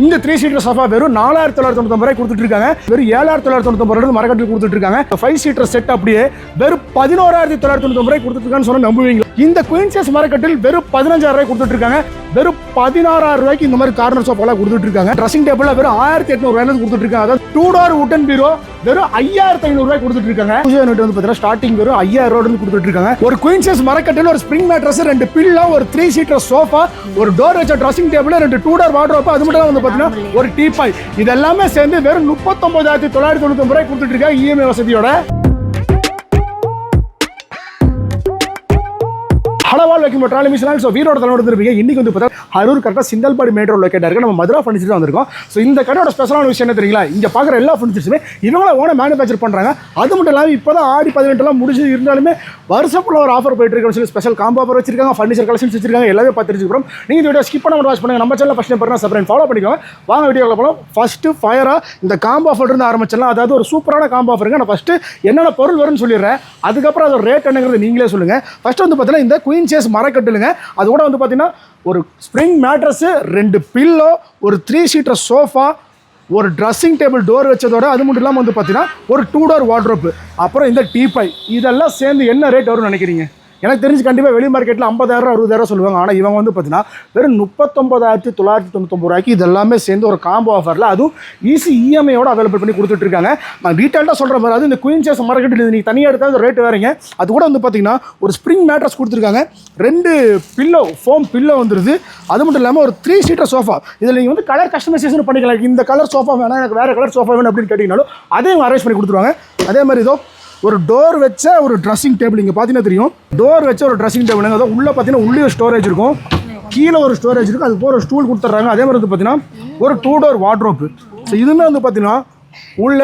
இந்த three seater sofa வெறும் நாலாயிரத்தி தொள்ளாயிரத்தி தொண்ணூத்தி ரூபாய் கொடுத்துட்டு இருக்காங்க வெறும் ஏழாயிரத்தி தொள்ளாயிரத்தி தொண்ணூத்தி ரூபாய் மரக்கட்டில் கொடுத்துட்டு இருக்காங்க ஃபைவ் சீட்டர் செட் அப்படியே வெறும் பதினோராயிரத்தி தொள்ளாயிரத்தி தொண்ணூத்தி ரூபாய் கொடுத்துட்டு இருக்கான்னு சொன்னா நம்புவீங்க இந்த குயின்சஸ் மரக்கட்டில் வெறும் பதினஞ்சாயிரம் ரூபாய் கொடுத்துட்டு இருக்காங்க வெறும் பதினாறாயிரம் ரூபாய்க்கு இந்த மாதிரி கார்னர் சோஃபாலாம் கொடுத்துட்டு இருக்காங்க ட்ரெஸ்ஸிங் டேபிள் வெறும் ஆயிரத்தி எட்நூறு ரூபாய் கொடுத்துட்டு இருக்காங்க அதாவது டூ டோர் உட்டன் பீரோ வெறும் ஐயாயிரத்தி ஐநூறு ரூபாய் கொடுத்துட்டு இருக்காங்க பூஜை யூனிட் வந்து பார்த்தீங்கன்னா ஸ்டார்டிங் வெறும் ஐயாயிரம் ரூபாய் வந்து கொடுத்துட்டு இருக்காங்க ஒரு குயின்சஸ் மரக்கட்டில் ஒரு ஸ்ப்ரிங் மேட்ரஸ் ரெண்டு பில்லா ஒரு த்ரீ சீட்டர் சோஃபா ஒரு டோர் வச்ச ட்ரெஸ்ஸிங் டேபிள் ரெண்டு டூ டோர் வாட்ரோப் அது மட்டும் தான் வந்து பார்த்தீங்கன்னா ஒரு டீபாய் இதெல்லாமே சேர்ந்து வெறும் முப்பத்தொன்பதாயிரத்தி தொள்ளாயிரத்தி தொண்ணூத்தி ரூபாய் கொடுத்துட்டு இருக்காங்க இஎம்ஐ வசதியோட. ஹலவால் வைக்கும் ட்ராலி மிஷினால் ஸோ வீரோட தலைவர் வந்துருப்பீங்க இன்றைக்கி வந்து பார்த்தா அரூர் கரெக்டாக சிந்தல்பாடி மேட்ரோ லொக்கேட்டாக இருக்குது நம்ம மதுரா ஃபர்னிச்சர் வந்திருக்கோம். ஸோ இந்த கடையோட ஸ்பெஷலான விஷயம் என்ன தெரியுங்களா? இங்கே பார்க்குற எல்லா ஃபர்னிச்சர்ஸுமே இவங்கள ஓன மேனுஃபேக்சர் பண்ணுறாங்க அது மட்டும் இல்லாமல் இப்போ தான் ஆடி பதினெட்டுலாம் முடிஞ்சு இருந்தாலுமே வருஷப்புள்ள ஒரு ஆஃபர் போயிட்டு இருக்குன்னு சொல்லி ஸ்பெஷல் காம்போ ஆஃபர் வச்சிருக்காங்க ஃபர்னிச்சர் கலெக்ஷன்ஸ் வச்சிருக்காங்க எல்லாமே பார்த்து தெரிஞ்சுக்கிறோம் நீங்கள் இந்த வீடியோ ஸ்கிப் பண்ண வாட்ச் பண்ணுங்க. நம்ம சேனல் ஃபஸ்ட் டைம் பாருங்க சப்ரைன் ஃபாலோ பண்ணிக்கோங்க. வாங்க வீடியோவில் போகலாம் ஃபஸ்ட்டு ஃபயராக இந்த காம்போ ஆஃபர் இருந்து ஆரம்பிச்சிடலாம். அதாவது ஒரு சூப்பரான காம்போ ஆஃபருங்க நான் ஃபஸ்ட்டு என்னென்ன பொருள் வரும்னு சொல்லிடுறேன். அதுக்கப்புறம் அதோட ரேட் என்னங்கிறது நீங்களே சொல்லுங்கள் ஃபஸ்ட்டு வந்து பார்த்தீங்கன்னா இந்த குயின் சேஸ் மரக்கட்டிலுங்க. அது கூட வந்து பார்த்தீங்கன்னா ஒரு ஸ்ப்ரிங் மேட்ரஸு ரெண்டு பில்லோ ஒரு த்ரீ சீட்டர் சோஃபா ஒரு ட்ரெஸ்ஸிங் டேபிள் டோர் வச்சதோட அது மட்டும் இல்லாமல் வந்து பார்த்தீங்கன்னா ஒரு டூ டோர் வார்ட்ரோப்பு அப்புறம் இந்த டீப்பை இதெல்லாம் சேர்ந்து என்ன ரேட் வரும்னு நினைக்கிறீங்க? எனக்கு தெரிஞ்சு கண்டிப்பாக வெளி மார்க்கெட்டில் ஐம்பதாயிரம் அறுபதாயிரம் சொல்லுவாங்க. ஆனால் இவங்க வந்து பார்த்தீங்கன்னா வெறும் முப்பத்தொம்பதாயிரத்தி தொள்ளாயிரத்தி தொண்ணூத்தொம்பது ரூபாய்க்கு இதெல்லாமே சேர்ந்து ஒரு காம்போ ஆஃபரில் அதுவும் ஈஸி இஎம்ஐயோட அவைலபிள் பண்ணி கொடுத்துட்ருக்காங்க நான் டீட்டெயில்டாக சொல்கிற மாதிரி அது இந்த குயின் சேஸ் மார்க்கெட்டில் நீங்கள் தனியாக எடுத்தால் ரேட் வேறங்க. அது கூட வந்து பார்த்தீங்கன்னா ஒரு ஸ்ப்ரிங் மேட்ரஸ் கொடுத்துருக்காங்க. ரெண்டு பில்லோ ஃபோம் பில்லோ வந்துருது. அது மட்டும் இல்லாமல் ஒரு த்ரீ சீட்டர் சோஃபா இதில் நீங்கள் வந்து கலர் கஸ்டமைசேஷன் பண்ணிக்கலாம். இந்த கலர் சோஃபா வேணாம் எனக்கு வேறு கலர் சோஃபா வேணும் அப்படின்னு கேட்டிங்கனாலும் அதையும் அரேஞ்ச் பண்ணி கொடுத்துருவாங்க. அதே மாதிரி இதோ ஒரு டோர் வச்ச ஒரு ட்ரெஸ்ஸிங் டேபிள் இங்கே பார்த்தீங்கன்னா தெரியும். டோர் வச்ச ஒரு ட்ரெஸ்ஸிங் டேபிள் அதாவது உள்ளே பார்த்தீங்கன்னா உள்ளே ஸ்டோரேஜ் இருக்கும். கீழே ஒரு ஸ்டோரேஜ் இருக்கும். அது போகிற ஸ்டூல் கொடுத்துட்றாங்க. அதே மாதிரி வந்து பார்த்தீங்கன்னா ஒரு டூ டோர் வார்ட்ரோப்பு ஸோ இதுவுமே வந்து பார்த்தீங்கன்னா உள்ள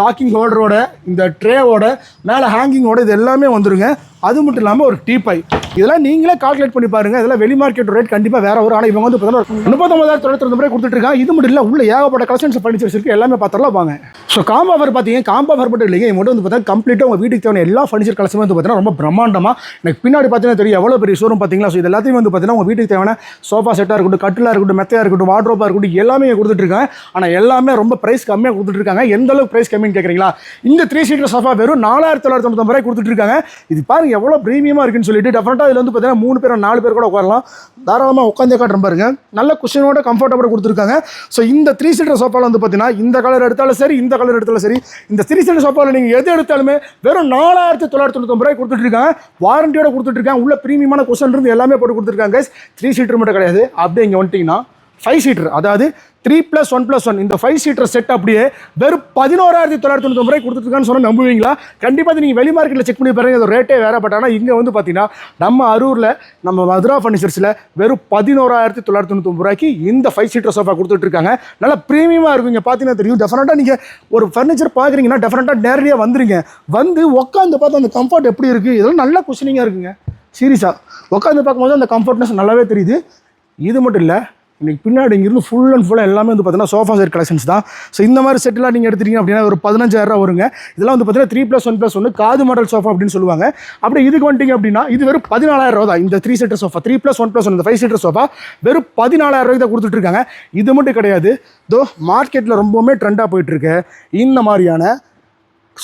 லாக்கிங் ஹோல்டரோட இந்த ட்ரேவோட மேலே ஹேங்கிங்கோட இது எல்லாமே வந்துருங்க. அது மட்டும் இல்லாமல் ஒரு டீப்பை இதெல்லாம் நீங்களே கால்குலேட் பண்ணி பாருங்கள் இதெல்லாம் வெளி மார்க்கெட் ரேட் கண்டிப்பாக வேறு ஒரு ஆனால் இவங்க வந்து பார்த்தீங்கன்னா முப்பத்தொம்பதாயிரத்தி தொள்ளாயிரத்தி ரூபாய் கொடுத்துட்டு இருக்காங்க. இது மட்டும் இல்லை உள்ள ஏகப்பட்ட கலெக்ஷன்ஸ் ஃபர்னிச்சர்ஸ் இருக்கு எல்லாமே பார்த்தரலாம் வாங்க. ஸோ காம்போ ஆஃபர் பார்த்தீங்க காம்போ ஆஃபர் மட்டும் இல்லைங்க. இவங்க வந்து பார்த்தீங்கன்னா கம்ப்ளீட்டாக உங்கள் வீட்டுக்கு தேவையான எல்லா ஃபர்னிச்சர் கலெக்ஷன் வந்து பார்த்தீங்கன்னா ரொம்ப பிரம்மாண்டமாக எனக்கு பின்னாடி பார்த்தீங்கன்னா தெரியும் எவ்வளோ பெரிய ஷோரூம் பார்த்தீங்களா? ஸோ இது எல்லாத்தையும் வந்து பார்த்தீங்கன்னா உங்கள் வீட்டுக்கு தேவையான சோஃபா செட்டாக இருக்கட்டும் கட்டிலாக இருக்கட்டும் மெத்தையாக இருக்கட்டும் வாட்ரோப்பாக இருக்கட்டும் எல்லாமே கொடுத்துட்ருக்காங்க கொடுத்துட்டு ஆனால் எல்லாமே ரொம்ப ப்ரைஸ் கம்மியாக கொடுத்துட்ருக்காங்க எந்த அளவுக்கு ப்ரைஸ் கம்மின்னு கேட்குறீங்களா இந்த த்ரீ சீட்டர் சோஃபா வெறும் நாலாயிரத்தி தொள்ளாயிரத்தி தொண்ணூத்தி ரூபாய் கொடுத்துட்ருக்காங்க இது பாருங்க எவ்வளோ ப்ரீமியமாக இருக்குன்னு சொல்லிட்டு டெஃபினட்டாக இதில் வந்து பார்த்தீங்கன்னா மூணு பேர் நாலு பேர் கூட உட்காரலாம். தாராளமாக உட்காந்தே காட்டுற பாருங்க. நல்ல குஷனோட கம்ஃபர்டபுளாக கொடுத்துருக்காங்க ஸோ இந்த த்ரீ சீட்டர் சோஃபாவில் வந்து பார்த்தீங்கன்னா இந்த கலர் எடுத்தாலும் சரி இந்த கலர் எடுத்தாலும் சரி இந்த த்ரீ சீட்டர் நீங்கள் எது எடுத்தாலுமே வெறும் நாலாயிரத்தி தொள்ளாயிரத்தி தொண்ணூத்தொம்பது ரூபாய் கொடுத்துட்டு வாரண்டியோட கொடுத்துட்டு உள்ள ப்ரீமியமான குஷன் இருந்து எல்லாமே போட்டு கொடுத்துருக்காங்க த்ரீ சீட்டர் மட்டும் கிடையாது. அப்படியே இங்கே வந்துட்டிங்கன்னா ஃபைவ் சீட்டர் அதாவது three plus one plus one இந்த ஃபைவ் சீட்டர் செட் அப்படியே வெறும் பதினோராயிரத்தி தொள்ளாயிரத்தி தொண்ணூத்தி ரூபாய் கொடுத்துருக்கான்னு சொன்னால் நம்புவீங்களா? கண்டிப்பாக நீங்கள் வெளி மார்க்கெட்டில் செக் பண்ணி பாருங்க. அது ரேட்டே வேறு பட் ஆனால் இங்கே வந்து பார்த்தீங்கன்னா நம்ம அரூரில் நம்ம மதுரா ஃபர்னிச்சர்ஸில் வெறும் பதினோராயிரத்தி தொள்ளாயிரத்தி தொண்ணூத்தி ரூபாய்க்கு இந்த ஃபைவ் சீட்டர் சோஃபா கொடுத்துட்ருக்காங்க நல்லா ப்ரீமியமாக இருக்கும் இங்கே பார்த்தீங்கன்னா தெரியும். டெஃபினட்டாக நீங்கள் ஒரு ஃபர்னிச்சர் பார்க்குறீங்கன்னா டெஃபினட்டாக நேரடியாக வந்துருங்க. வந்து உட்காந்து பார்த்து அந்த கம்ஃபர்ட் எப்படி இருக்குது இதெல்லாம் நல்ல குஷனிங்காக இருக்குங்க. சீரியஸாக உட்காந்து பார்க்கும்போது அந்த கம்ஃபர்ட்னஸ் நல்லாவே தெரியுது. இது மட்டும் இல்லை இன்றைக்கி பின்னாடி இங்கிருந்து ஃபுல் அண்ட் ஃபுல்லாக எல்லாமே வந்து பார்த்தீங்கன்னா சோஃபா செட் கலெக்ஷன்ஸ் தான். ஸோ இந்த மாதிரி செட்டெலாம் நீங்கள் எடுத்துட்டீங்க அப்படின்னா ஒரு பதினஞ்சாயிரம் வருங்க. இதெல்லாம் வந்து பார்த்தீங்கன்னா த்ரீ ப்ளஸ் ஒன் ப்ளஸ் ஒன்று காது மாடல் சோஃபா அப்படின்னு சொல்லுவாங்க. அப்படி இதுக்கு வந்துட்டீங்க அப்படின்னா இது வெறும் பதினாலாயிரம் ரூபா தான். இந்த three seater sofa three plus one plus one இந்த ஃபைவ் சீட்டர் சோஃபா வெறும் பதினாலாயிரம் ரூபாய்க்கு தான் கொடுத்துட்டு இருக்காங்க இது மட்டும் கிடையாது. தோ மார்க்கெட்டில் ரொம்பவுமே ட்ரெண்டாக போயிட்டுருக்கு இந்த மாதிரியான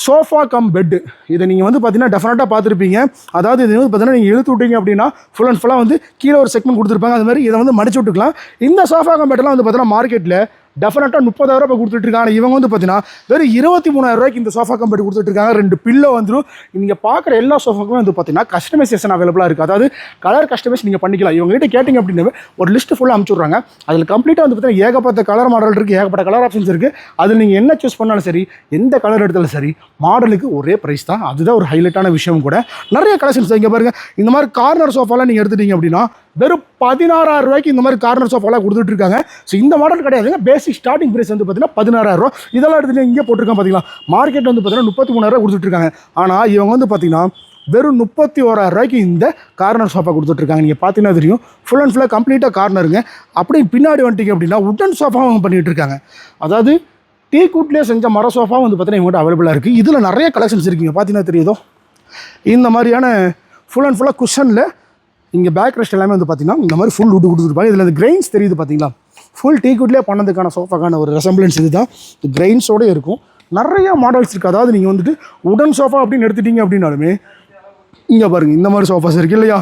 சோஃபா கம் பெட்டு இதை நீங்கள் வந்து பார்த்தீங்கன்னா டெஃபினட்டாக பார்த்துருப்பீங்க. அதாவது இது வந்து பார்த்தீங்கன்னா நீங்கள் இழுத்து விட்டீங்க அப்படின்னா ஃபுல் அண்ட் ஃபுல்லாக வந்து கீழே ஒரு செக்மெண்ட் கொடுத்துருப்பாங்க. அது மாதிரி இதை வந்து மடிச்சு விட்டுக்கலாம். இந்த சோஃபா கம் பெட்டெல்லாம் வந்து பார்த்தீங்கன்னா மார்க்கெட்டில் டெஃபினட்டாக முப்பதாயிரம் ரூபாய் கொடுத்துட்ருக்காங்க இவங்க வந்து பார்த்தீங்கன்னா வெறும் இருபத்தி மூணாயிரம் ரூபாய்க்கு இந்த சோஃபா கம்பெனி கொடுத்துட்ருக்காங்க ரெண்டு பில்லோ வந்துடும் நீங்கள் பார்க்குற எல்லா சோஃபாக்குமே வந்து பார்த்தீங்கன்னா கஸ்டமைசேஷன் அவைலபிளாக இருக்குது அதாவது கலர் கஸ்டமைஸ் நீங்கள் பண்ணிக்கலாம். இவங்க கிட்ட கேட்டிங்க அப்படின்னு ஒரு லிஸ்ட்டு ஃபுல்லாக அனுப்பிச்சுட்றாங்க. அதில் கம்ப்ளீட்டாக வந்து பார்த்தீங்கன்னா ஏகப்பட்ட கலர் மாடல் இருக்குது ஏகப்பட்ட கலர் ஆப்ஷன்ஸ் இருக்குது அதில் நீங்கள் என்ன சூஸ் பண்ணாலும் சரி எந்த கலர் எடுத்தாலும் சரி மாடலுக்கு ஒரே ப்ரைஸ் தான். அதுதான் ஒரு ஹைலைட்டான விஷயம் கூட. நிறைய கலெக்ஷன்ஸ் இங்கே பாருங்கள் இந்த மாதிரி கார்னர் சோஃபாலாம் நீங்கள் எடுத்துட்டீங்க அப்படின்னா வெறும் பதினாறாயிரம் ரூபாய்க்கு இந்த மாதிரி கார்னர் சோஃபாலாம் கொடுத்துட்டு இருக்காங்க ஸோ இந்த மாடல் கிடையாதுங்க. பேசிக் ஸ்டார்டிங் ப்ரைஸ் வந்து பார்த்தீங்கன்னா பதினாறாயிரம் ரூபா. இதெல்லாம் எடுத்து இங்கே போட்டிருக்காங்க பார்த்தீங்களா மார்க்கெட் வந்து பார்த்தீங்கன்னா முப்பத்தி மூணாயிரம் கொடுத்துட்டு இருக்காங்க ஆனால் இவங்க வந்து பார்த்தீங்கன்னா வெறும் முப்பத்தி ஓராயிரம் ரூபாய்க்கு இந்த கார்னர் சோஃபா கொடுத்துட்ருக்காங்க. நீங்கள் பார்த்தீங்கன்னா தெரியும். ஃபுல் அண்ட் ஃபுல்லாக கம்ப்ளீட்டாக கார்னருங்க அப்படின்னு பின்னாடி வந்துட்டீங்க அப்படின்னா உட்டன் சோஃபாவும் அவங்க பண்ணிகிட்டு இருக்காங்க அதாவது டீ கூட்லேயே செஞ்ச மர சோஃபா வந்து பார்த்தீங்கன்னா இவங்ககிட்ட அவைலபிளாக இருக்குது இதில் நிறைய கலெக்ஷன்ஸ் இருக்குங்க பார்த்தீங்கன்னா தெரியுதோ? இந்த மாதிரியான ஃபுல் அண்ட் ஃபுல்லாக குஷனில் இங்கே பேக் ரெஸ்ட் எல்லாமே வந்து பார்த்தீங்கன்னா இந்த மாதிரி ஃபுல் உட்டு கொடுத்துருப்பாங்க இதில் இந்த கிரெயின்ஸ் தெரியுது பார்த்தீங்களா ஃபுல் டீ குட்லேயே பண்ணதுக்கான சோஃபாக்கான ஒரு ரெசம்பிளன்ஸ் இதுதான். கிரெயின்ஸோடு இருக்கும். நிறைய மாடல்ஸ் இருக்குது அதாவது நீங்கள் வந்துட்டு உடன் சோஃபா அப்படின்னு எடுத்துட்டீங்க அப்படின்னாலுமே இங்கே பாருங்கள் இந்த மாதிரி சோஃபாஸ் இருக்குது இல்லையா?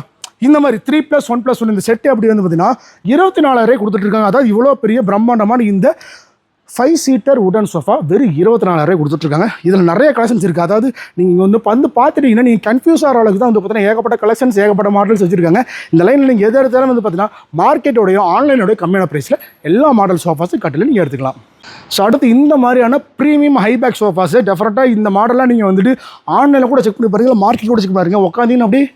இந்த மாதிரி three plus one plus one இந்த செட்டு அப்படி வந்து பார்த்தீங்கன்னா இருபத்தி நாலாயிரம் கொடுத்துட்ருக்காங்க அதாவது இவ்வளோ பெரிய பிரம்மாண்டமான இந்த ஃபைவ் சீட்டர் உடன் சோஃபா வெறும் இருபத்தி நாலாயிரம் கொடுத்துட்ருக்காங்க. இதில் நிறைய கலெக்ஷன்ஸ் இருக்குது அதாவது நீங்கள் வந்து வந்து பார்த்துட்டீங்கன்னா நீங்கள் கன்ஃபியூஸ் ஆகிற அளவுக்கு தான் வந்து பார்த்தீங்கன்னா ஏகப்பட்ட கலெக்ஷன்ஸ் ஏகப்பட்ட மாடல்ஸ் வச்சுருக்காங்க. இந்த லைனில் நீங்கள் எது எடுத்தாலும் வந்து பார்த்தீங்கன்னா மார்க்கெட்டோடையும் ஆன்லைனோட கம்மியான ப்ரைஸில் எல்லா மாடல் சோஃபாஸும் கட்டில் நீங்கள் எடுத்துக்கலாம். ஸோ அடுத்து இந்த மாதிரியான ப்ரீமியம் ஹைபேக் சோஃபாஸு டெஃபரெண்ட்டாக இந்த மாடலாம் நீங்கள் வந்துட்டு ஆன்லைனில் கூட செக் பண்ணி பாருங்க மார்க்கெட் கூட செக் பாருங்கள் உட்காந்தீங்கன்னா அப்படியே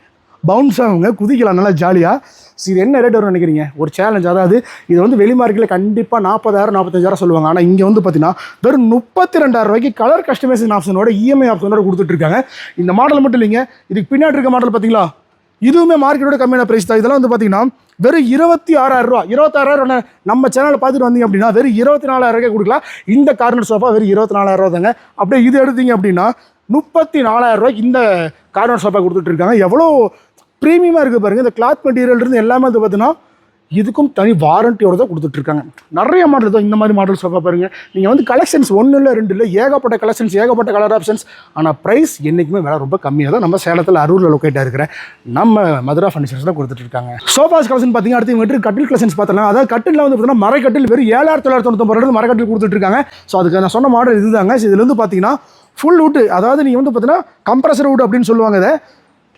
பவுன்ஸ் ஆகுங்க குதிக்கலாம் நல்லா ஜாலியாக இது என்ன ரேட் வரும்னு நினைக்கிறீங்க? ஒரு சேலஞ்ச் அதாவது இது வந்து வெளி மார்க்கெட்டில் கண்டிப்பாக நாற்பதாயிரம் நாற்பத்தஞ்சாயிரம் சொல்லுவாங்க. ஆனால் இங்கே வந்து பார்த்தீங்கன்னா வெறும் முப்பத்தி ரெண்டாயிரம் ரூபாய்க்கு கலர் கஸ்டமைசேஷன் ஆப்ஷனோட இஎம்ஐ ஆப்ஷனோட கொடுத்துட்ருக்காங்க இந்த மாடல் மட்டும் இல்லைங்க. இதுக்கு பின்னாடி இருக்க மாடல் பார்த்தீங்களா இதுவுமே மார்க்கெட்டோட கம்மியான ப்ரைஸ் தான். இதெல்லாம் வந்து பார்த்தீங்கன்னா வெறும் இருபத்தி ஆறாயிரம் ரூபா இருபத்தாறாயிரம் நம்ம சேனலை பார்த்துட்டு வந்தீங்க அப்படின்னா வெறும் இருபத்தி நாலாயிரம் ரூபாய் கொடுக்கலாம். இந்த கார்னர் சோஃபா வெறும் இருபத்தி நாலாயிரம் ரூபா தாங்க. அப்படியே இது எடுத்தீங்க அப்படின்னா முப்பத்தி நாலாயிரம் ரூபாய்க்கு இந்த கார்னர் சோஃபா கொடுத்துட்டு இருக்காங்க. எவ்வளோ ப்ரீமியமாக இருக்குது பாருங்கள் இந்த கிளாத் மெட்டீரியல் இருந்து எல்லாமே வந்து பார்த்தீங்கன்னா இதுக்கும் தனி வாரண்டியோடு தான் கொடுத்துட்ருக்காங்க நிறைய மாடல் தான் இந்த மாதிரி மாடல் சோஃபா பாருங்கள் நீங்கள் வந்து கலெக்ஷன்ஸ் ஒன்று இல்லை ரெண்டு இல்லை ஏகப்பட்ட கலெக்ஷன்ஸ் ஏகப்பட்ட கலர் ஆப்ஷன்ஸ் ஆனால் ப்ரைஸ் என்றைக்குமே விலை ரொம்ப கம்மியாக தான் நம்ம சேலத்தில் அரூரில் லொக்கேட்டாக இருக்கிற நம்ம மதுரா ஃபர்னிச்சர்ஸ் தான் கொடுத்துட்ருக்காங்க சோஃபாஸ் கலெக்ஷன் பார்த்தீங்கன்னா அடுத்து இவங்க கட்டில் கலெக்ஷன்ஸ் பார்த்தலாம் அதாவது கட்டில் வந்து பார்த்தீங்கன்னா மரக்கட்டில் வெறும் ஏழாயிரத்தி தொள்ளாயிரத்தி தொண்ணூத்தொம்பது ரூபாய் மரக்கட்டில் கொடுத்துட்ருக்காங்க ஸோ அதுக்கு நான் சொன்ன மாடல் இதுதாங்க. ஸோ இதுல பார்த்தீங்கன்னா ஃபுல் வுட்டு அதாவது நீங்கள் வந்து பார்த்தீங்கன்னா கம்ப்ரஸர் வுட் அப்படின்னு சொல்லுவாங்க இதை.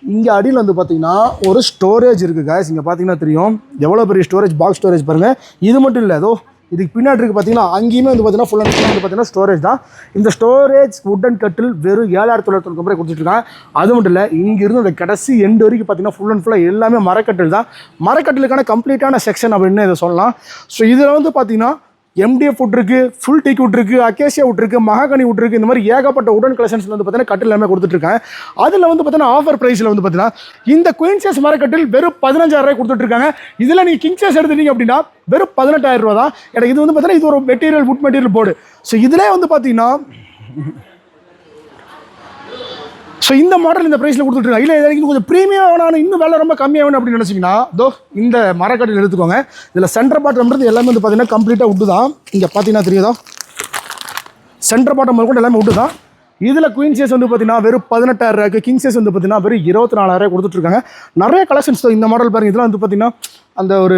இங்கே அடியில் வந்து பார்த்தீங்கன்னா ஒரு ஸ்டோரேஜ் இருக்குது கேஸ் இங்கே பார்த்தீங்கன்னா தெரியும். எவ்வளோ பெரிய ஸ்டோரேஜ் பாக்ஸ் ஸ்டோரேஜ் பாருங்கள் இது மட்டும் இல்லை அதோ இதுக்கு பின்னாடி இருக்குது பார்த்தீங்கன்னா அங்கேயுமே வந்து பார்த்தீங்கன்னா ஃபுல் அண்ட் ஃபுல் வந்து பார்த்தீங்கன்னா ஸ்டோரேஜ் தான். இந்த ஸ்டோரேஜ் உட்டன் கட்டில் வெறும் ஏழாயிரத்தி தொள்ளாயிரத்தி தொண்ணூறு கொடுத்துட்ருக்காங்க. அது மட்டும் இல்லை இங்கிருந்து அந்த கடைசி எண்டு வரைக்கும் பார்த்தீங்கன்னா ஃபுல் அண்ட் ஃபுல்லாக எல்லாமே மரக்கட்டில் தான். மரக்கட்டிலுக்கான கம்ப்ளீட்டான செக்ஷன் அப்படின்னு இதை சொல்லலாம். ஸோ இதில் வந்து பார்த்தீங்கன்னா MDF wood full teak wood இருக்கு அக்கேசியா மகாகனி வுட் இந்த மாதிரி ஏகப்பட்ட உடன் கலெக்ஷன்ஸ் வந்து பார்த்தீங்கன்னா கட்டில் எல்லாமே கொடுத்துட்ருக்காங்க. அதில் வந்து பார்த்தீங்கன்னா ஆஃபர் ப்ரைஸில் வந்து பார்த்தீங்கன்னா இந்த குயின்சஸ் மரக்கட்டில் வெறும் பதினஞ்சாயிரம் ரூபாய் கொடுத்துட்ருக்காங்க. இதில் நீங்கள் கிங்சஸ் எடுத்துட்டீங்க அப்படின்னா வெறும் பதினெட்டாயிரம் ரூபா தான். எனக்கு இது வந்து பார்த்தீங்கன்னா இது ஒரு material wood material board so இதிலே வந்து பார்த்தீங்கன்னா ஸோ இந்த மாடல் இந்த ப்ரைஸில் கொடுத்துட்ருக்காங்க இல்லை இது கொஞ்சம் ப்ரீமியம் வேணாலும் இன்னும் விலை ரொம்ப கம்மியாக வேணும் அப்படின்னு நினச்சிங்கன்னா தோ இந்த மரக்கட்டில் எடுத்துக்கோங்க. இதில் சென்டர் பாட்டம்ன்றது எல்லாமே வந்து பார்த்தீங்கன்னா கம்ப்ளீட்டாக விட்டு தான் இங்கே பார்த்தீங்கன்னா தெரியுதா? சென்டர் பாட்டம் கூட எல்லாமே விட்டு தான் இதில் குயின் சேஸ் வந்து பார்த்தீங்கன்னா வெறும் பதினெட்டாயிரம் ரூபாய்க்கு கிங் சேஸ் வந்து பார்த்தீங்கன்னா வெறும் இருபத்தி நாலாயிரம் கொடுத்துட்ருக்காங்க நிறைய கலெக்ஷன்ஸ் இந்த மாடல் பாருங்க. இதெல்லாம் வந்து பார்த்தீங்கன்னா அந்த ஒரு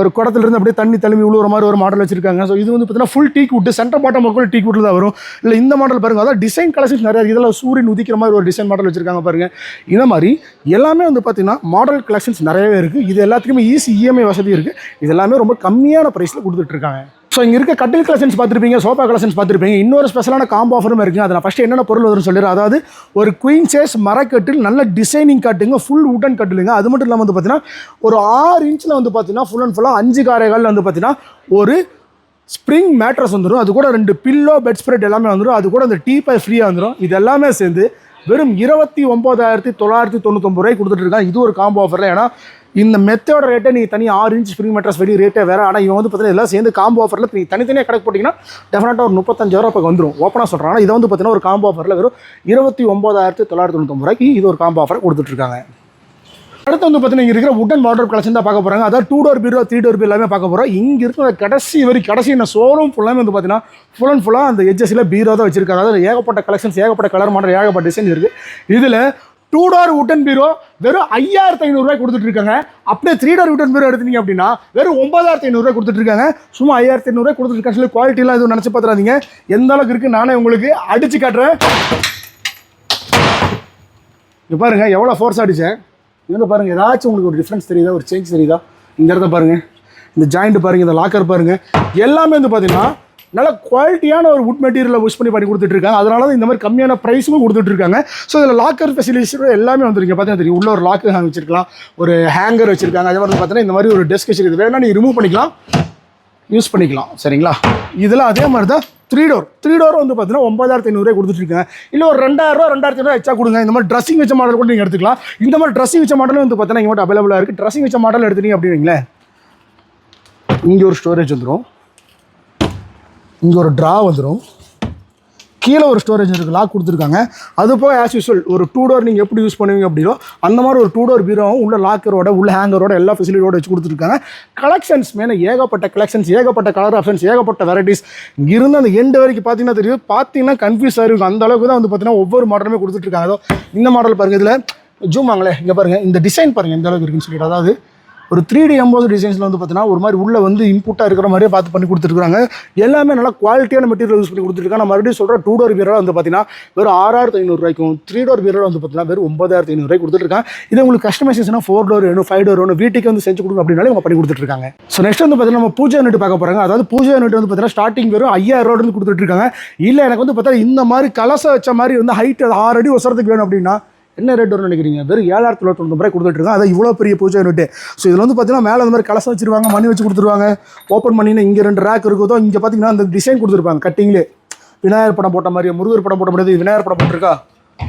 ஒரு குடத்துல இருந்து அப்படியே தண்ணி தழுவி உழுவுற மாதிரி ஒரு மாடல் வச்சிருக்காங்க. ஸோ இது வந்து பார்த்தீங்கன்னா ஃபுல் டீக் விட்டு சென்டர் பாட்டம் கூட டீக் விட்டு தான் வரும். இல்லை இந்த மாடல் பாருங்க. அதான் டிசைன் கலெக்ஷன்ஸ் நிறையா இருக்குது இதில் சூரியன் உதிக்கிற மாதிரி ஒரு டிசைன் மாடல் வச்சிருக்காங்க பாருங்க. இந்த மாதிரி எல்லாமே வந்து பார்த்தீங்கன்னா மாடல் கலெக்ஷன்ஸ் நிறையவே இருக்குது இது எல்லாத்துக்குமே ஈஸி இஎம்ஐ வசதி இருக்குது இது எல்லாமே ரொம்ப கம்மியான ப்ரைஸில் கொடுத்துட்ருக்காங்க ஸோ இங்கே இருக்க கட்டில் கலெக்ஷன்ஸ் பார்த்துருப்பீங்க சோஃபா கலெக்ஷன்ஸ் பார்த்துருப்பீங்க. இன்னொரு ஸ்பெஷலான காம்போ ஆஃபரும் இருக்குது அதில் ஃபஸ்ட்டு என்னென்ன பொருள் வரும்னு சொல்லிடுறேன் அதாவது ஒரு குயின் சேஸ் மரக்கட்டில் நல்ல டிசைனிங் கட்டுங்க ஃபுல் உடன் கட்டிலுங்க அது மட்டும் இல்லாமல் வந்து பார்த்தீங்கன்னா ஒரு ஆறு இன்ச்சில் வந்து பார்த்தீங்கன்னா ஃபுல் அண்ட் ஃபுல்லாக அஞ்சு காரைகளில் வந்து பார்த்தீங்கன்னா ஒரு ஸ்ப்ரிங் மேட்ரஸ் வந்துடும் அது கூட ரெண்டு பில்லோ பெட் ஸ்ப்ரெட் எல்லாமே வந்துடும் அது கூட அந்த டீ பை ஃப்ரீயாக வந்துடும் இது எல்லாமே சேர்ந்து வெறும் இருபத்தி ஒம்பதாயிரத்தி தொள்ளாயிரத்தி தொண்ணூத்தொம்பது ரூபாய் கொடுத்துட்டு இருக்காங்க இது ஒரு காம்போ ஆஃபரில் ஏன்னா இந்த மெத்தோட ரேட்டை நீங்கள் தனியாக ஆறு இன்ச் ஸ்ப்ரிங் மெட்ரஸ் வெளியே ரேட்டே வேறு. ஆனால் இவன் வந்து பார்த்தீங்கன்னா எல்லாம் சேர்ந்து காம்போ ஆஃபரில் நீங்கள் தனித்தனியாக கணக்கு போட்டிங்கன்னா டெஃபினட்டாக ஒரு முப்பத்தஞ்சாயிரம் இப்போ வந்துடும் ஓப்பனாக சொல்கிறேன் ஆனால் இதை வந்து பார்த்தீங்கன்னா ஒரு காம்போ ஆஃபரில் வெறும் இருபத்தி ஒம்பதாயிரத்தி தொள்ளாயிரத்தி தொண்ணூத்தொம்பது ரூபாய்க்கு இது ஒரு காம்போ ஆஃபர் கொடுத்துட்ருக்காங்க அடுத்து வந்து பார்த்தீங்கன்னா இங்கே இருக்கிற உடன் வாட்டர் கலெக்ஷன் தான் பார்க்க போகிறாங்க அதாவது டூ டோர் பீரோ த்ரீ டோர் பீரோ எல்லாமே பார்க்க போகிறோம் இங்கே இருக்கிற கடைசி வரி கடைசி என்ன ஷோரூம் ஃபுல்லாமே வந்து பார்த்தீங்கன்னா ஃபுல் அண்ட் ஃபுல்லாக அந்த எஜ்ஜஸில் பீரோ தான் வச்சிருக்காங்க. அதாவது ஏகப்பட்ட கலெக்ஷன்ஸ் ஏகப்பட்ட கலர் மாடல் ஏகப்பட்ட டிசைன் இருக்குது இதில் டூ டோர் உட்டன் பீரோ வெறும் ஐயாயிரத்தி ஐநூறுரூவாய் கொடுத்துட்டு இருக்காங்க. அப்படியே த்ரீ டோர் உட்டன் பீரோ எடுத்தீங்க அப்படின்னா வெறும் ஒன்பதாயிரத்தி ஐநூறுரூவா கொடுத்துட்டு இருக்காங்க. சும்மா ஐயாயிரத்தி ஐநூறுரூவா கொடுத்துட்டு இருக்காங்க. சொல்லி குவாலிட்டிலாம் எதுவும் நினச்சி பார்த்துறாதீங்க. எந்த அளவுக்கு இருக்குது நானே உங்களுக்கு அடித்து காட்டுறேன். இங்கே பாருங்க எவ்வளோ ஃபோர்ஸ் அடித்தேன் இதில் பாருங்கள் ஏதாச்சும் உங்களுக்கு ஒரு டிஃப்ரென்ஸ் தெரியுதா? ஒரு சேஞ்ச் தெரியுதா? இந்த இடத்த பாருங்கள் இந்த ஜாயிண்ட் பாருங்கள் இந்த லாக்கர் பாருங்கள் எல்லாமே வந்து பார்த்தீங்கன்னா நல்ல குவாலிட்டியான ஒரு வுட் மெட்டீரியலை யூஸ் பண்ணி பண்ணி கொடுத்துட்ருக்காங்க. அதனால தான் இந்த மாதிரி கம்மியான ப்ரைஸும் கொடுத்துட்ருக்காங்க. ஸோ இதில் லாக்கர் ஃபெசிலிட்டிஸ் எல்லாமே வந்துருங்க பார்த்தீங்கன்னா தெரியும். உள்ள ஒரு லாக்கர் ஹேங் வச்சிருக்கலாம். ஒரு ஹேங்கர் வச்சிருக்காங்க. அதே மாதிரி பார்த்தீங்கன்னா இந்த மாதிரி ஒரு டெஸ்க் வச்சிருக்கு வேணா நீங்கள் ரிமூவ் பண்ணிக்கலாம். யூஸ் பண்ணிக்கலாம். சரிங்களா? இதில் அதே மாதிரி தான் த்ரீ டோர் த்ரீ டோர் வந்து பார்த்தீங்கன்னா ஒன்பதாயிரத்தி ஐநூறுரூவா கொடுத்துட்ருக்கேன். இல்லை ஒரு ரெண்டாயிரரூவா ரெண்டாயிரத்தி ஐநூறு எச்சா கொடுங்க. இந்த மாதிரி ட்ரெஸ்ஸிங் வச்ச மாடல் கூட நீங்கள் எடுத்துக்கலாம். இந்த மாதிரி ட்ரெஸ்ஸிங் வச்ச மாடலும் வந்து பார்த்தீங்கன்னா இங்கே மட்டும் அவைலபிளாக இருக்குது ட்ரெஸ்ஸிங் வச்ச மாடல் எடுத்துட்டீங்க அப்படின்னு இங்கே ஒரு ஸ்டோரேஜ் வந்துடும் இங்கே ஒரு ட்ரா வந்துடும் கீழே ஒரு ஸ்டோரேஜ் இருக்குது லாக் கொடுத்துருக்காங்க. அது போக ஆஸ் யூஸ்வல் ஒரு டூ டோர் நீங்கள் எப்படி யூஸ் பண்ணுவீங்க அப்படின்னோ அந்த மாதிரி ஒரு டூ டோர் பீரோவும் உள்ள லாக்கரோட உள்ள ஹேங்கரோட எல்லா ஃபெசிலிட்டியோட வச்சு கொடுத்துருக்காங்க. கலெக்ஷன்ஸ் மேலே ஏகப்பட்ட கலெக்ஷன்ஸ் ஏகப்பட்ட கலர் ஆப்ஷன்ஸ் ஏகப்பட்ட வெரைட்டிஸ் இங்கிருந்து அந்த எண்டு வரைக்கும் பார்த்தீங்கன்னா தெரியும். பார்த்தீங்கன்னா கன்ஃபியூஸ் ஆகிருக்கும் அந்த அளவுக்கு தான் வந்து பார்த்தீங்கன்னா ஒவ்வொரு மாடலுமே கொடுத்துட்ருக்காங்க அதோ இந்த மாடல் பாருங்கள் இதில் ஜூம் வாங்களே இங்கே பாருங்கள் இந்த டிசைன் பாருங்கள் எந்த அளவுக்கு இருக்குன்னு சொல்லிட்டு. அதாவது ஒரு த்ரீ டி எம்போஸ் டிசைன்ஸில் வந்து பார்த்தீங்கன்னா ஒரு மாதிரி உள்ள வந்து இன்புட்டாக இருக்கிற மாதிரியே பார்த்து பண்ணி கொடுத்துருக்காங்க எல்லாமே நல்லா குவாலிட்டியான மெட்டீரியல் யூஸ் பண்ணி கொடுத்துருக்காங்க. நான் மறுபடியும் சொல்கிறேன் டூ டோர் பீரோட வந்து பார்த்தீங்கன்னா வெறும் ஆறாயிரத்து ஐநூறுரூவாய்க்கும் த்ரீ டோர் பீரோட வந்து பார்த்தீங்கன்னா வெறும் ஒன்பதாயிரத்து ஐநூறுரூவாய்க்கு கொடுத்துருக்காங்க இது உங்களுக்கு கஸ்டமைசேஷனாக ஃபோர் டோர் வேணும் ஃபைவ் டோர் வேணும் வீட்டுக்கு வந்து செஞ்சு கொடுங்க அப்படின்னாலே அவங்க பண்ணி கொடுத்துருக்காங்க ஸோ நெக்ஸ்ட் வந்து பார்த்தீங்கன்னா நம்ம பூஜை யூனிட் பார்க்க போகிறாங்க அதாவது பூஜை யூனிட் வந்து பார்த்தீங்கன்னா ஸ்டார்டிங் வெறும் ஐயாயிரம் ரூபா கொடுத்துட்டு இருக்காங்க இல்லை எனக்கு வந்து பார்த்தா இந்த மாதிரி கலசம் வச்ச மாதிரி வந்து ஹைட் ஆறு அடி ஒசரத்துக்கு வேணும் அப்படின்னா என்ன ரேட் வரும்னு நினைக்கிறீங்க? வெறும் ஏழாயிரத்தி தொள்ளாயிரத்தி ரூபாய் கொடுத்துட்ருக்காங்க அதை இவ்வளோ பெரிய பூஜை ரேட்டு ஸோ இதில் வந்து பார்த்தீங்கன்னா மேலே அந்த மாதிரி கலசம் வச்சிருவாங்க மணி வச்சு கொடுத்துருவாங்க. ஓப்பன் பண்ணினா இங்கே ரெண்டு ரேக் இருக்குதோ இங்கே பார்த்தீங்கன்னா அந்த டிசைன் கொடுத்துருப்பாங்க கட்டிங்லே விநாயகர் படம் போட்ட மாதிரி முருகர் படம் போட்ட முடியாது விநாயகர் படம் போட்டிருக்கா?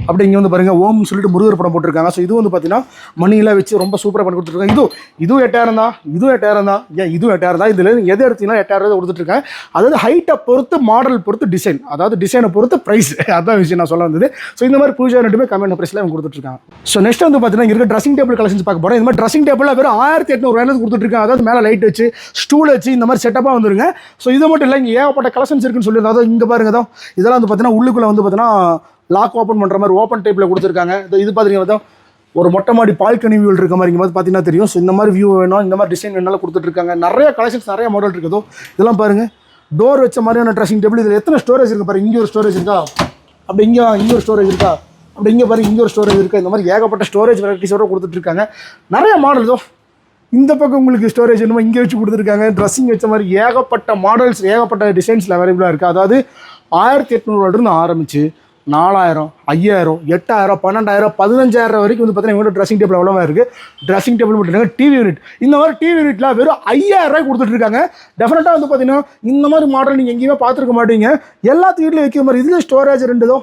அப்படி இங்கே வந்து பாருங்கள் ஓம்னு சொல்லிட்டு முருகர் படம் போட்டிருக்காங்க. ஸோ இது வந்து பார்த்தீங்கன்னா மணியெல்லாம் வச்சு ரொம்ப சூப்பராக பண்ணி கொடுத்துருக்காங்க. இது இதுவும் எட்டாயிரம் தான் இதுவும் எட்டாயிரம் தான் ஏன் இதுவும் எட்டாயிரம் தான்? இதில் எது எடுத்தீங்கன்னா எட்டாயிரம் தான் கொடுத்துட்ருக்கேன் அதாவது ஹைட்டை பொறுத்து மாடல் பொறுத்து டிசைன் அதாவது டிசைனை பொறுத்து ப்ரைஸ் அதான் விஷயம் நான் சொல்ல வந்தது. ஸோ இந்த மாதிரி பூஜா ரெண்டுமே கம்மியான ப்ரைஸில் அவங்க கொடுத்துட்ருக்காங்க ஸோ நெக்ஸ்ட் வந்து பார்த்தீங்கன்னா இருக்க ட்ரெஸ்ஸிங் டேபிள் கலெக்ஷன்ஸ் பார்க்க போகிறோம் இந்த மாதிரி ட்ரெஸ்ஸிங் டேபிளில் வெறும் ஆயிரத்தி எட்நூறுவாயிலிருந்து கொடுத்துட்ருக்காங்க அதாவது மேலே லைட் வச்சு ஸ்டூல் வச்சு இந்த மாதிரி செட்டப்பாக வந்துருங்க. ஸோ இது மட்டும் இல்லை இங்கே ஏகப்பட்ட கலெக்ஷன்ஸ் இருக்குன்னு சொல்லி அதாவது இங்கே பாருங்க தான் இதெல்லாம் வந்து பார்த்தீங்கன்னா உள்ளுக்குள்ளே வந்து பார்த்தீங்கன்னா லாக் ஓப்பன் பண்ணுற மாதிரி ஓப்பன் டைப்பில் கொடுத்துருக்காங்க. இது இது பார்த்தீங்கன்னா ஒரு மொட்டை மாடி பால்கனி வியூவில் இருக்க மாதிரி இங்கே பார்த்தீங்கன்னா தெரியும். ஸோ இந்த மாதிரி வியூ வேணும் இந்த மாதிரி டிசைன் வேணாலும் கொடுத்துட்ருக்காங்க நிறைய கலெக்ஷன்ஸ் நிறைய மாடல் இருக்குதோ இதெல்லாம் பாருங்கள் டோர் வச்ச மாதிரியான ட்ரெஸ்ஸிங் டேபிள் இதில் எத்தனை ஸ்டோரேஜ் இருக்குது பாருங்கள் இங்கே ஒரு ஸ்டோரேஜ் இருக்கா? அப்படி இங்கே இங்கே ஒரு ஸ்டோரேஜ் இருக்கா? அப்படி இங்கே பாருங்கள் இங்கே ஒரு ஸ்டோரேஜ் இருக்கா? இந்த மாதிரி ஏகப்பட்ட ஸ்டோரேஜ் வெரைட்டிஸோட கொடுத்துட்ருக்காங்க நிறைய மாடல் தோ இந்த பக்கம் உங்களுக்கு ஸ்டோரேஜ் என்னமோ இங்கே வச்சு கொடுத்துருக்காங்க. ட்ரெஸ்ஸிங் வச்ச மாதிரி ஏகப்பட்ட மாடல்ஸ் ஏகப்பட்ட டிசைன்ஸில் அவைலபிளாக இருக்குது அதாவது ஆயிரத்தி எட்நூறுவாட்டிருந்து ஆரம்பிச்சு நாலாயிரம் ஐயாயிரம் எட்டாயிரம் பன்னெண்டாயிரம் பதினஞ்சாயிரம் வரைக்கும் வந்து பார்த்தீங்கன்னா இவங்க ட்ரெஸ்ஸிங் டேபிள் எவ்வளோ இருக்குது ட்ரெஸ்ஸிங் டேபிள் மட்டும் டிவி யூனிட் இந்த மாதிரி டிவி யூனிட்ல வெறும் ஐயாயிரம் ரூபாய் கொடுத்துட்ருக்காங்க டெஃபினட்டாக வந்து பார்த்தீங்கன்னா இந்த மாதிரி மாடல் நீங்கள் எங்கேயுமே பார்த்துருக்க மாட்டீங்க. எல்லாத்து வீட்லையும் வைக்கிற மாதிரி இதில் ஸ்டோரேஜ் ரெண்டுதோ?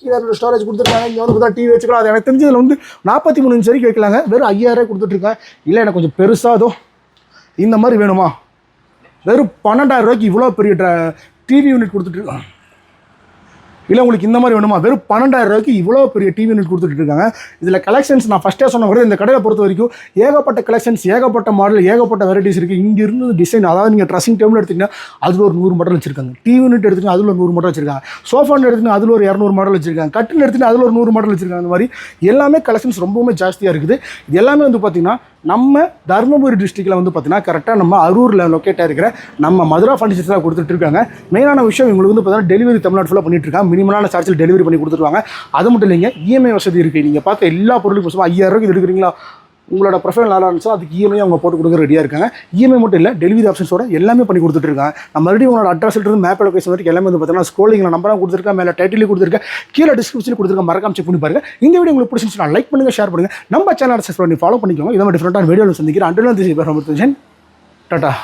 கீழே ஸ்டோரேஜ் கொடுத்துருக்காங்க. இங்கே வந்து பார்த்தா டிவி வச்சுக்கலாம். அது எனக்கு தெரிஞ்சதில் வந்து நாற்பத்தி மூணு இன்ச் வரைக்கும் வைக்கலாங்க. வெறும் ஐயாயிரம் ரூபாய் கொடுத்துட்ருக்கேன் இல்லை எனக்கு கொஞ்சம் பெருசாக அதோ இந்த மாதிரி வேணுமா? வெறும் பன்னெண்டாயிரம் ரூபாய்க்கு இவ்வளோ பெரிய டிவி யூனிட் கொடுத்துட்ருக்கான் இல்லை உங்களுக்கு இந்த மாதிரி வேணுமா? வெறும் பன்னெண்டாயிரம் ரூபாய்க்கு இவ்வளோ பெரிய டிவி யூனிட் கொடுத்துட்டு இருக்காங்க. இதில் கலெக்ஷன்ஸ் நான் ஃபஸ்ட்டே சொன்ன கூட இந்த கடையில் பொறுத்த வரைக்கும் ஏகப்பட்ட கலெக்ஷன்ஸ் ஏகப்பட்ட மாடல் ஏகப்பட்ட வெரைட்டிஸ் இருக்குது இங்கே இருந்து டிசைன் அதாவது நீங்கள் ட்ரெஸ்ஸிங் டேபிள் எடுத்திங்கன்னா அதில் ஒரு நூறு மாடல் வச்சிருக்காங்க. டிவி யூனிட் எடுத்திங்கன்னா அதில் ஒரு நூறு மாடல் வச்சிருக்காங்க. சோஃபான்னு எடுத்திங்கன்னா அதில் ஒரு இரநூறு மாடல் வச்சிருக்காங்க. கட்டில் எடுத்திங்கன்னா அதில் ஒரு நூறு மாடல் வச்சிருக்காங்க. அந்த மாதிரி எல்லாமே கலெக்ஷன்ஸ் ரொம்பவுமே ஜாஸ்தியாக இருக்குது. இது எல்லாமே வந்து பார்த்திங்கன்னா நம்ம தருமபுரி டிஸ்ட்ரிக்டில் வந்து பார்த்தீங்கன்னா கரெக்டாக நம்ம அரூரில் லொக்கேட்டாக இருக்கிற நம்ம மதுரா ஃபர்னிச்சர்ஸில் கொடுத்துட்டு இருக்காங்க. மெயினான விஷயம் இவங்களுக்கு வந்து பார்த்தீங்கன்னா டெலிவரி தமிழ்நாடு ஃபுல்லாக பண்ணிட்டு இருக்காங்க. மினிமலான சார்ஜில் டெலிவரி பண்ணி கொடுத்துருவாங்க. அது மட்டும் இல்லைங்க இஎம்ஐ வசதி இருக்குது நீங்கள் பார்த்த எல்லா பொருளுக்கும் ஐயாயிரம் ரூபாய்க்கு எடுக்கிறீங்களா? உங்களோட ப்ரொஃபைல் நல்லா இருந்துச்சோ அதுக்கு இஎம்ஐ அவங்க போட்டு கொடுக்க ரெடியாக இருக்காங்க. இஎம்ஐ மட்டும் இல்லை டெலிவரி ஆப்ஷன்ஸோட எல்லாமே பண்ணி கொடுத்துட்டு இருக்காங்க. நான் மறுபடியும் உங்களோட அட்ரஸ் இருந்து மேப் லொக்கேஷன் வரைக்கும் எல்லாமே வந்து பார்த்தீங்கன்னா ஸ்கோலிங்கில் நம்பராக கொடுத்துருக்கேன் மேலே டைட்டில் கொடுத்துருக்கேன் கீழே டிஸ்கிரிப்ஷன் கொடுத்துருக்கேன் மறக்காம செக் பண்ணி பாருங்க. இந்த வீடியோ உங்களுக்கு பிடிச்சிருந்துச்சுன்னா லைக் பண்ணுங்கள் ஷேர் பண்ணுங்கள் நம்ம சேனல் சப்ஸ்கிரைப் பண்ணி ஃபாலோ பண்ணிக்கோங்க. இதை மாதிரி டிஃப்ரெண்டான வீடியோவில் சந்திக்கிறேன். அண்டர்லாம் திஸ் டாட்டா